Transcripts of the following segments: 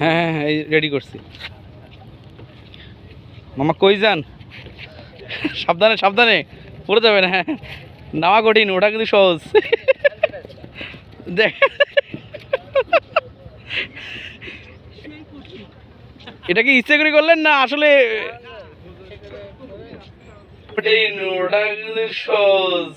হ্যাঁ হ্যাঁ হ্যাঁ রেডি করছি। মামা কই যান? সাবধানে সাবধানে। পড়ে যাবে না হ্যাঁ। নামা কঠিন ওটা কিন্তু সহজ। দেখ। এটা কি ইচ্ছে করে করলেন না? আসলে ওটা কিন্তু সহজ।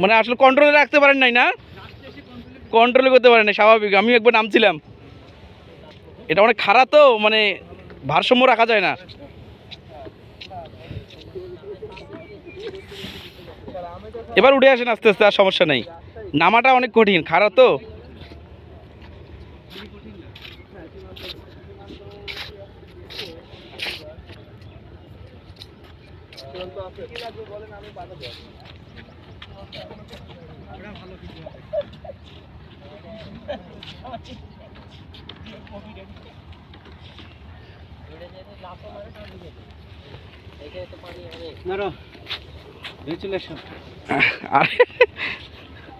মানে আসলে কন্ট্রোলে রাখতে পারেন নাই না? কন্ট্রোলে করতে পারেন নাই, স্বাভাবিক আমি একবার নামছিলাম। এটা অনেক খারাপ তো মানে ভারসাম্য রাখা যায় না। এবার উঠে আসেন আস্তে আস্তে, আর সমস্যা নেই। নামাটা অনেক কঠিন, খারাপ তো। আর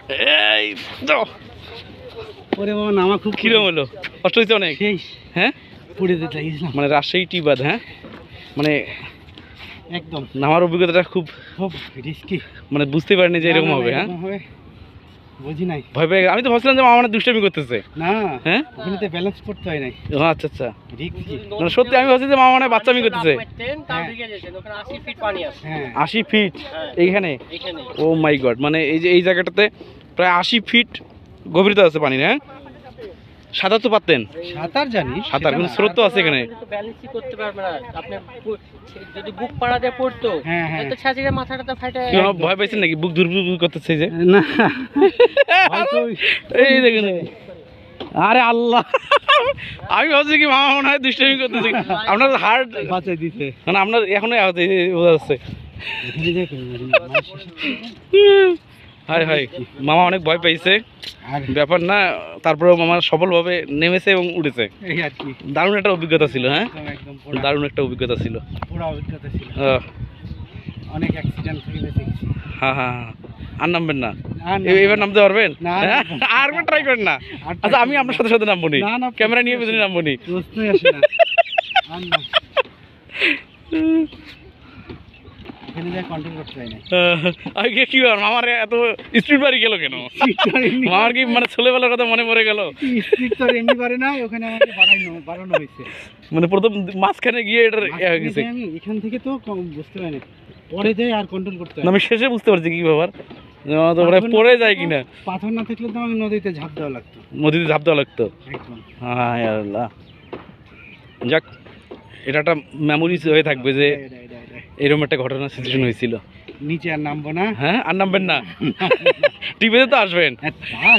এই তো। ওরে বাবা নামা খুব কিরম হলো? কষ্ট হয়েছে অনেক? সেই হ্যাঁ? পড়ে লাগিয়েছিলাম। মানে রাজশাহী টিবাদ হ্যাঁ? মানে একদম। নামার অভিজ্ঞতাটা খুব খুব রিস্কি মানে বুঝতে পারিনি যে এরকম হবে হ্যাঁ? হবে। বুঝি নাই। ভয় পেয়ে আমি তো ভাবছিলাম যে মামা মানে দুষ্টামি করতেছে। না হ্যাঁ? ওখানে তো ব্যালেন্স করতে হয় নাই। ও আচ্ছা আচ্ছা। রিস্কি মানে সত্যি আমি ভাবছি যে মামা মানে বাচ্চামি করতেছে। হ্যাঁ। আশি ফিট এইখানে? ও মাই গড মানে এই যে এই জায়গাটাতে প্রায় আশি ফিট গভীরতা আছে পানির হ্যাঁ? সাঁতার তো পারতেন। সাঁতার জানি সাঁতার কিন্তু স্রোত তো আছে এখানে। ব্যালেন্সই করতে পারবে না। আপনি যদি বুক পাড়াতে পড়তো হ্যাঁ হ্যাঁ। তো মাথাটা ফাটে। ভয় পাইছেন নাকি? বুক দুর্বল করতেছে যে। না। এই দেখুন। আরে আল্লাহ। আমি ভাবছি কি মামা মনে হয় দুষ্টামি করতেছে। আপনার হার্ট বাঁচাই দিতে মানে আপনার এখনও আহত বোঝা যাচ্ছে। হাই হাই মামা অনেক ভয় পাইছে ব্যাপার না তারপরেও মামা সফলভাবে নেমেছে এবং উঠেছে। এই আর কি। দারুণ একটা অভিজ্ঞতা ছিল হ্যাঁ? দারুণ একটা অভিজ্ঞতা ছিল। পুরা অভিজ্ঞতা ছিল। অনেক অ্যাক্সিডেন্ট হ্যাঁ হ্যাঁ হ্যাঁ আর নামবেন না? এবার নামতে পারবেন? না, হ্যাঁ? আর ট্রাই করেন না। আচ্ছা আমি আপনার সাথে সাথে নামবো নি ক্যামেরা নিয়ে পেছনে নামবো নি প্রশ্নই আসে না আর না এখানে যা কন্ট্রোল করতে হয় না আহ, আগে কি ব্যাপার মামার এত স্পিড বাড়ি গেল কেন? মামার কি মানে ছেলেবেলার কথা মনে পড়ে গেল? স্পিড তো এমনি পারে না ওখানে আমাকে বাড়ানো বাড়ানো হয়েছে। মানে প্রথম মাঝখানে গিয়ে এটা গেছে মাঝখানে আমি এখান থেকে তো বুঝতে পারি পরে যাই আর কন্ট্রোল করতে আমি শেষে বুঝতে পারছি কি ব্যাপার। পড়ে যায় কিনা? পাথর না থাকলে তো আমাকে নদীতে ঝাঁপ দেওয়া লাগতো। নদীতে ঝাঁপ দেওয়া লাগতো? হ্যাঁ আল্লাহ। যাক এটা একটা মেমোরিজ হয়ে থাকবে যে। এরকম একটা ঘটনা সিচুয়েশন হয়েছিল। নিচে আর নামবো না? হ্যাঁ আর নামবেন না। টিভিতে তো আসবেন। হ্যাঁ।